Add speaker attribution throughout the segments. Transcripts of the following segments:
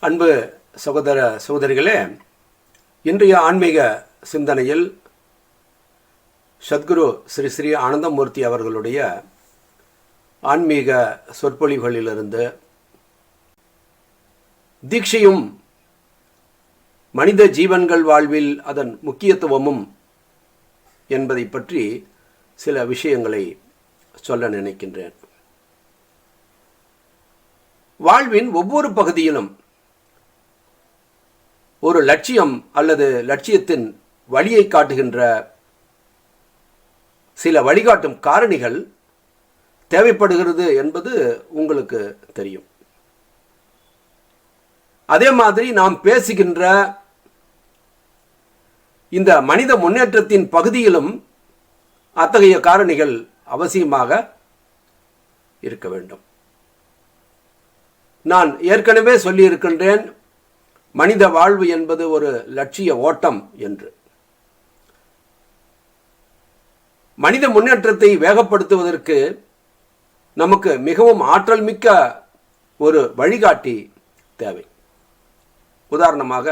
Speaker 1: அன்பு சகோதர சகோதரிகளே இன்றைய ஆன்மீக சிந்தனையில் சத்குரு ஸ்ரீ ஸ்ரீ ஆனந்தமூர்த்தி அவர்களுடைய ஆன்மீக சொற்பொழிவுகளிலிருந்து தீட்சையும் மனித ஜீவன்கள் வாழ்வில் அதன் முக்கியத்துவமும் என்பதை பற்றி சில விஷயங்களை சொல்ல நினைக்கின்றேன். வாழ்வின் ஒவ்வொரு பகுதியிலும் ஒரு லட்சியம் அல்லது லட்சியத்தின் வழியை காட்டுகின்ற சில வழிகாட்டும் காரணிகள் தேவைப்படுகிறது என்பது உங்களுக்கு தெரியும். அதே மாதிரி நாம் பேசுகின்ற இந்த மனித முன்னேற்றத்தின் பகுதியிலும் அத்தகைய காரணிகள் அவசியமாக இருக்க வேண்டும். நான் ஏற்கனவே சொல்லியிருக்கின்றேன் மனித வாழ்வு என்பது ஒரு லட்சிய ஓட்டம் என்று. மனித முன்னேற்றத்தை வேகப்படுத்துவதற்கு நமக்கு மிகவும் ஆற்றல் மிக்க ஒரு வழிகாட்டி தேவை. உதாரணமாக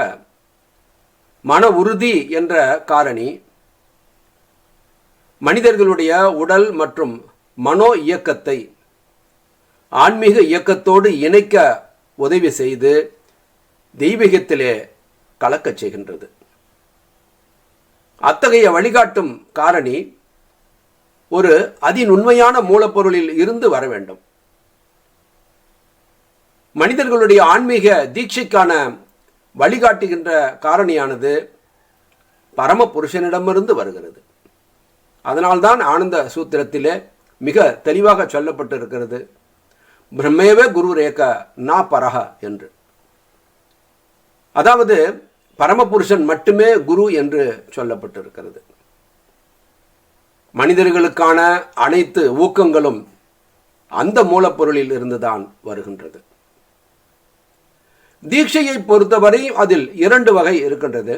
Speaker 1: மன உறுதி என்ற காரணி மனிதர்களுடைய உடல் மற்றும் மனோ இயக்கத்தை ஆன்மீக இயக்கத்தோடு இணைக்க உதவி செய்து தெய்வீகத்திலே கலக்கச் செய்கின்றது. அத்தகைய வழிகாட்டும் காரணி ஒரு அதிநுண்மையான மூலப்பொருளில் இருந்து வர வேண்டும். மனிதர்களுடைய ஆன்மீக தீட்சைக்கான வழிகாட்டுகின்ற காரணியானது பரம புருஷனிடமிருந்து வருகிறது. அதனால்தான் ஆனந்த சூத்திரத்திலே மிக தெளிவாக சொல்லப்பட்டிருக்கிறது. பிரம்மேவே குரு ரேக நா பரஹ என்று. அதாவது பரமபுருஷன் மட்டுமே குரு என்று சொல்லப்பட்டிருக்கிறது. மனிதர்களுக்கான அனைத்து ஊக்கங்களும் அந்த மூலப்பொருளில் இருந்துதான் வருகின்றது. தீட்சையை பொறுத்தவரை அதில் இரண்டு வகை இருக்கின்றது.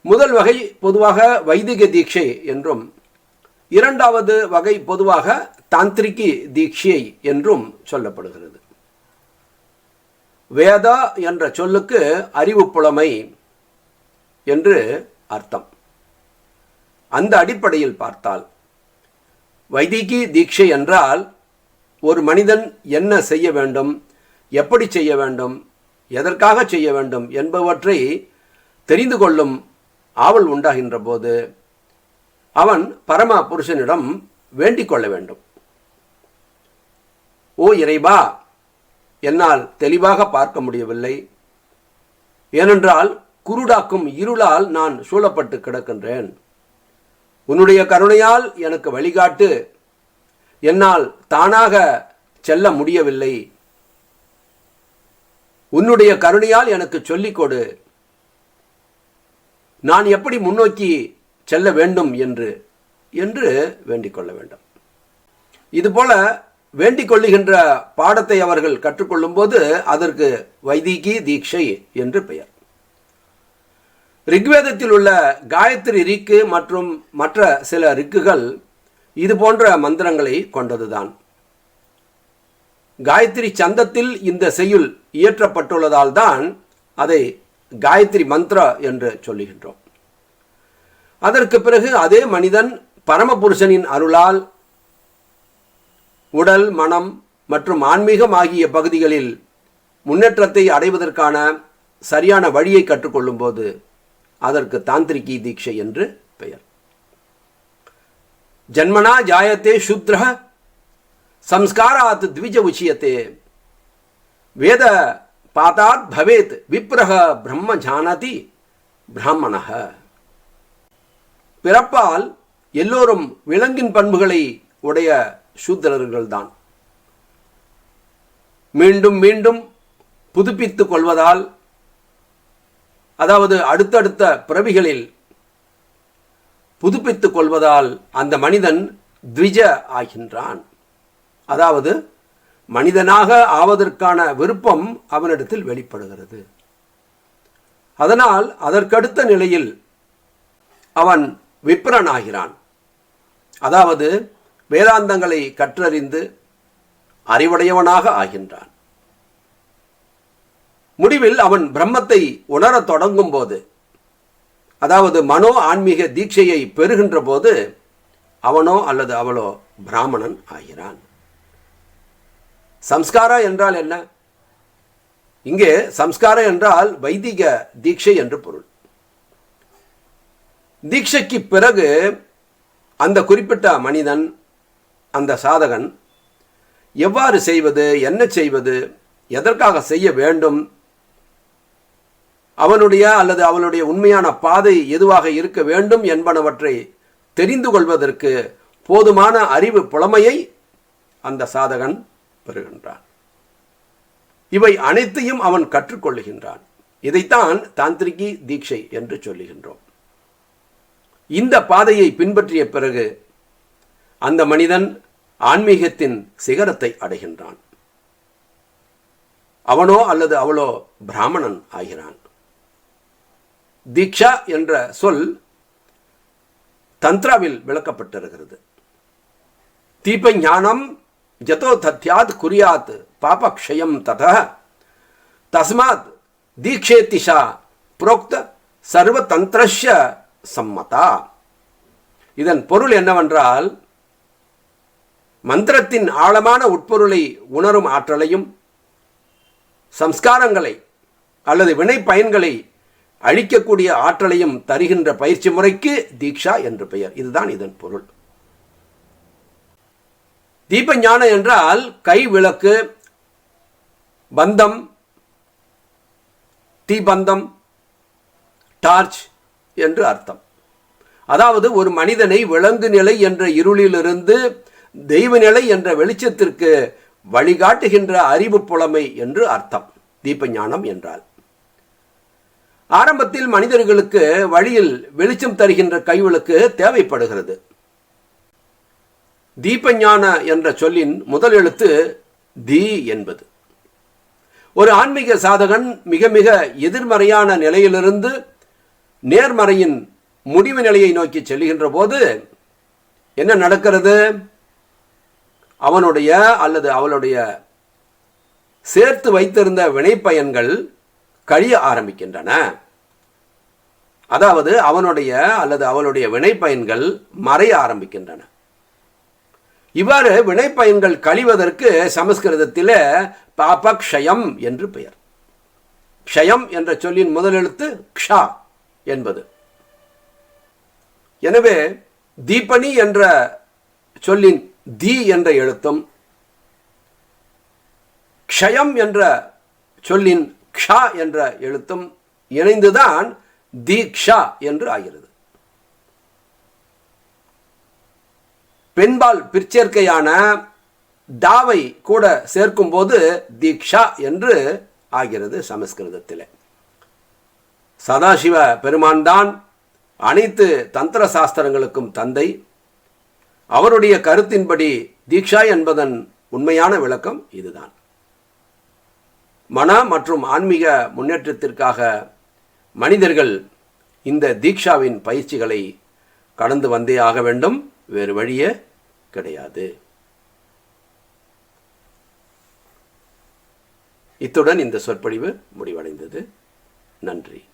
Speaker 1: முதல் வகை பொதுவாக வைதிக தீட்சை என்றும் இரண்டாவது வகை பொதுவாக தாந்திரிகி தீட்சை என்றும் சொல்லப்படுகிறது. வேதா என்ற சொல்லுக்கு அறிவு புலமை என்று அர்த்தம். அந்த அடிப்படையில் பார்த்தால் வைதிகி தீட்சை என்றால் ஒரு மனிதன் என்ன செய்ய வேண்டும் எப்படி செய்ய வேண்டும் எதற்காக செய்ய வேண்டும் என்பவற்றை தெரிந்து கொள்ளும் ஆவல் உண்டாகின்ற போது அவன் பரமா புருஷனிடம் வேண்டிக் கொள்ள வேண்டும். ஓ இறைவா என்னால் தெளிவாக பார்க்க முடியவில்லை. ஏனென்றால் குருடாக்கும் இருளால் நான் சூழப்பட்டு கிடக்கின்றேன். உன்னுடைய கருணையால் எனக்கு வழிகாட்டு. என்னால் தானாக செல்ல முடியவில்லை. உன்னுடைய கருணையால் எனக்கு சொல்லிக் கொடு. நான் எப்படி முன்னோக்கி செல்ல வேண்டும் என்று என்று வேண்டிக் கொள்ள வேண்டும். இதுபோல வேண்டிக் கொள்ளுகின்ற பாடத்தை அவர்கள் கற்றுக்கொள்ளும் போது அதற்கு வைதிகி தீட்சை என்று பெயர். ரிக்வேதத்தில் உள்ள காயத்ரி ரிக்கு மற்றும் மற்ற சில ரிக்குகள் இது போன்ற மந்திரங்களை கொண்டதுதான். காயத்ரி சந்தத்தில் இந்த செய்யுள் இயற்றப்பட்டுள்ளதால் தான் அதை காயத்ரி மந்த்ரா என்று சொல்லுகின்றோம். அதற்கு பிறகு அதே மனிதன் பரமபுருஷனின் அருளால் உடல் மனம் மற்றும் ஆன்மீகம் ஆகிய பகுதிகளில் முன்னேற்றத்தை அடைவதற்கான சரியான வழியை கற்றுக்கொள்ளும் போது அதற்கு தாந்திரிகி தீட்சை என்று பெயர். ஜன்மனா ஜாயத்தே சுத்ர சம்ஸ்காராத் த்விஜ உச்சியத்தே. வேத பாத்தாத் பவேத் விப்ரஹ பிரம்ம ஜானதி பிராமணக பிறப்பால் எல்லோரும் விலங்கின் பண்புகளை உடைய சூத்திரர்கள்தான். மீண்டும் மீண்டும் புதுப்பித்துக் கொள்வதால் அதாவது அடுத்தடுத்த பிறவிகளில் புதுப்பித்துக் கொள்வதால் அந்த மனிதன் த்விஜ ஆகின்றான். அதாவது மனிதனாக ஆவதற்கான விருப்பம் அவனிடத்தில் வெளிப்படுகிறது. அதனால் அதற்கடுத்த நிலையில் அவன் விப்ரனாகிறான். அதாவது வேதாந்தங்களை கற்றறிந்து அறிவுடையவனாக ஆகின்றான். முடிவில் அவன் பிரம்மத்தை உணரத் தொடங்கும் போது அதாவது மனோ ஆன்மீக தீட்சையை பெறுகின்ற போது அவனோ அல்லது அவளோ பிராமணன் ஆகிறான். சம்ஸ்காரா என்றால் என்ன? இங்கே சம்ஸ்காரம் என்றால் வைதிக தீட்சை என்று பொருள். தீட்சைக்கு பிறகு அந்த குறிப்பிட்ட மனிதன் அந்த சாதகன் எவ்வாறு செய்வது என்ன செய்வது எதற்காக செய்ய வேண்டும் அவனுடைய அல்லது அவளுடைய உண்மையான பாதை எதுவாக இருக்க வேண்டும் என்பனவற்றை தெரிந்து கொள்வதற்கு போதுமான அறிவு புலமையை அந்த சாதகன் பெறுகின்றான். இவை அனைத்தையும் அவன் கற்றுக்கொள்ளுகின்றான். இதைத்தான் தாந்திரிகி தீட்சை என்று சொல்லுகின்றோம். இந்த பாதையை பின்பற்றிய பிறகு அந்த மனிதன் ஆன்மீகத்தின் சிகரத்தை அடைகின்றான். அவனோ அல்லது அவளோ பிராமணன் ஆகிறான். தீக்ஷா என்ற சொல் தந்திராவில் விளக்கப்பட்டிருக்கிறது. தீப ஞானம் ஜதோ தத்யாத் குறியாத் பாபக்ஷயம் தத. தஸ்மாத் தீக்ஷேத்திஷா புரோக்த சர்வதந்திரஸ்ய சம்மதா. இதன் பொருள் என்னவென்றால் மந்திரத்தின் ஆழமான உட்பொருளை உணரும் ஆற்றலையும் சம்ஸ்காரங்களை அல்லது வினை பயன்களை அழிக்கக்கூடிய ஆற்றலையும் தருகின்ற பயிற்சி முறைக்கு தீக்ஷா என்று பெயர். இதுதான் இதன் பொருள். தீப ஞானம் என்றால் கை விளக்கு பந்தம் தீபந்தம் டார்ச் என்று அர்த்தம். அதாவது ஒரு மனிதனை விலங்கு நிலை என்ற இருளிலிருந்து தெய்வ நிலை என்ற வெளிச்சத்திற்கு வழிகாட்டுகின்ற அறிவு புலமை என்று அர்த்தம். தீப ஞானம் என்றால். ஆரம்பத்தில் மனிதர்களுக்கு வழியில் வெளிச்சம் தருகின்ற கைவிளக்கு தேவைப்படுகிறது. தீபஞான என்ற சொல்லின் முதல் எழுத்து தி என்பது. ஒரு ஆன்மீக சாதகன் மிக மிக எதிர்மறையான நிலையிலிருந்து நேர்மறையின் முடிவு நிலையை நோக்கி செல்கின்ற போது என்ன நடக்கிறது? அவனுடைய அல்லது அவளுடைய சேர்த்து வைத்திருந்த வினைப்பயன்கள் கழிய ஆரம்பிக்கின்றன. அதாவது அவனுடைய அல்லது அவளுடைய வினைப்பயன்கள் மறைய ஆரம்பிக்கின்றன. இவ்வாறு வினைப்பயன்கள் கழிவதற்கு சமஸ்கிருதத்தில் பாபக்ஷயம் என்று பெயர். க்ஷயம் என்ற சொல்லின் முதல் எழுத்து க்ஷா என்பது. எனவே தீபனி என்ற சொல்லின் தி என்ற எழுத்தும் க்ஷயம் என்ற சொல்லின் க்ஷா என்ற எழுத்தும் இணைந்துதான் தீக்ஷா என்று ஆகிறது. பெண்பால் பிற்சேர்க்கையான தாவை கூட சேர்க்கும்போது தீக்ஷா என்று ஆகிறது சமஸ்கிருதத்தில். சதாசிவ பெருமான் தான் அனைத்து தந்திர சாஸ்திரங்களுக்கும் தந்தை. அவருடைய கருத்தின்படி தீக்ஷா என்பதன் உண்மையான விளக்கம் இதுதான். மன மற்றும் ஆன்மீக முன்னேற்றத்திற்காக மனிதர்கள் இந்த தீக்ஷாவின் பயிற்சிகளை கடந்து வந்தே ஆக வேண்டும் வேறு வழியே கிடையாது. இத்துடன் இந்த சொற்பொழிவு முடிவடைந்தது. நன்றி.